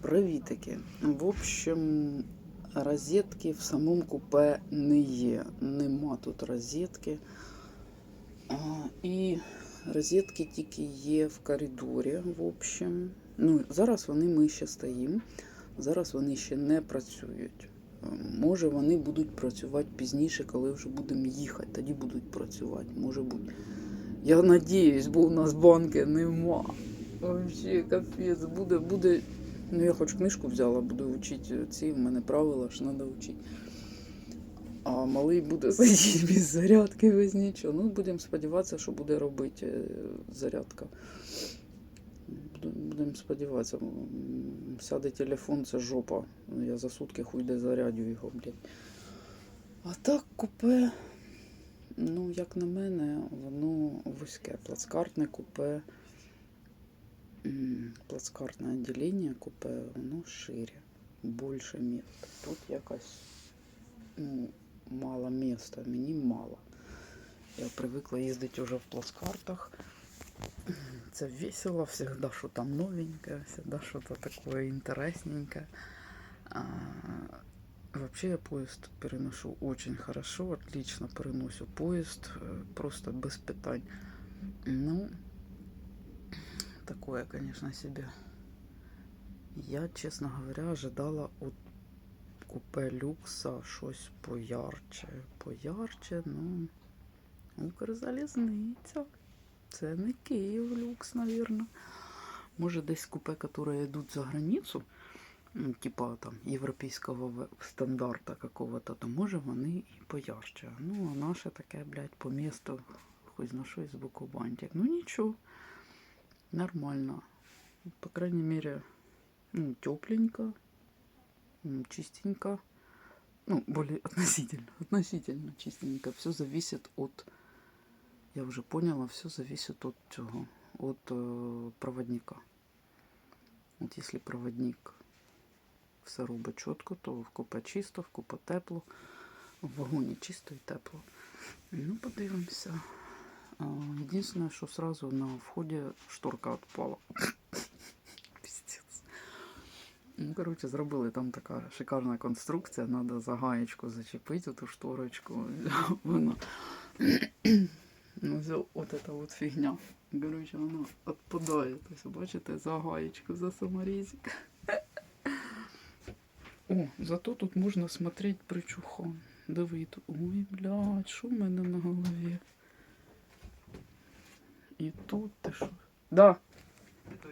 Привітики. В общем, розетки в самому купе не є. Нема тут розетки. А, і розетки тільки є в коридорі. В общем. Ну, зараз вони ми ще стоїмо. Зараз вони ще не працюють. Може, вони будуть працювати пізніше, коли вже будемо їхати. Тоді будуть працювати. Може бути. Я надіюсь, бо у нас банки нема. Вообще капець, буде, буде. Ну, я хоч книжку взяла, буду вчити ці, в мене правила ж треба вчити. А малий буде сидіти без зарядки, без нічого. Ну, будемо сподіватися, що буде робити е, зарядка. Будемо сподіватися. Сяде телефон, це жопа. Я за сутки хуй де зарядю його, блядь. А так купе, ну, як на мене, воно вузьке. Плацкартне купе. М, плацкартне відділення купе, воно шире, більше міста. Тут якось ну, мало міста, мені мало. Я привикла їздити вже в плацкартах. Це весело, всегда що там новенькое, всегда что-то такое интересненькое. А, вообще я поезд переношу очень хорошо, отлично переношу поезд, э, просто без питань. Ну, такое, конечно, себе. Я, честно говоря, ожидала от купе люкса щось поярче. Поярче, ну, Укрзалізниця. Це не Київ люкс, навірно. Може, десь купе, які йдуть за границю, типа там європейського стандарта какого-то, то може вони і поярче. Ну, а наше таке, блядь, по місту, хоч на щось з боку бантик. Ну нічого, нормально. По крайней мере, ну, тепленько, м, чистенько. Ну, более относительно, относительно чистенько. Все зависит от я вже поняла, все зависит от цього, от е, проводника. От якщо проводник все робить чітко, то в купе чисто, в купе тепло, в вагоні чисто і тепло. Ну, подивимося. Єдине, що сразу на вході шторка відпала. Піздець. Ну, коротше, зробили там така шикарна конструкція, треба за гаєчку зачепити ту шторочку. Вона Ну, вот эта вот фигня. Короче, она отпадает. То есть, бачите, за гаечку, за саморезик. О, зато тут можна смотреть причухан. Диви тут. Ой, блядь, що в мене на голові? І тут ти що? Да,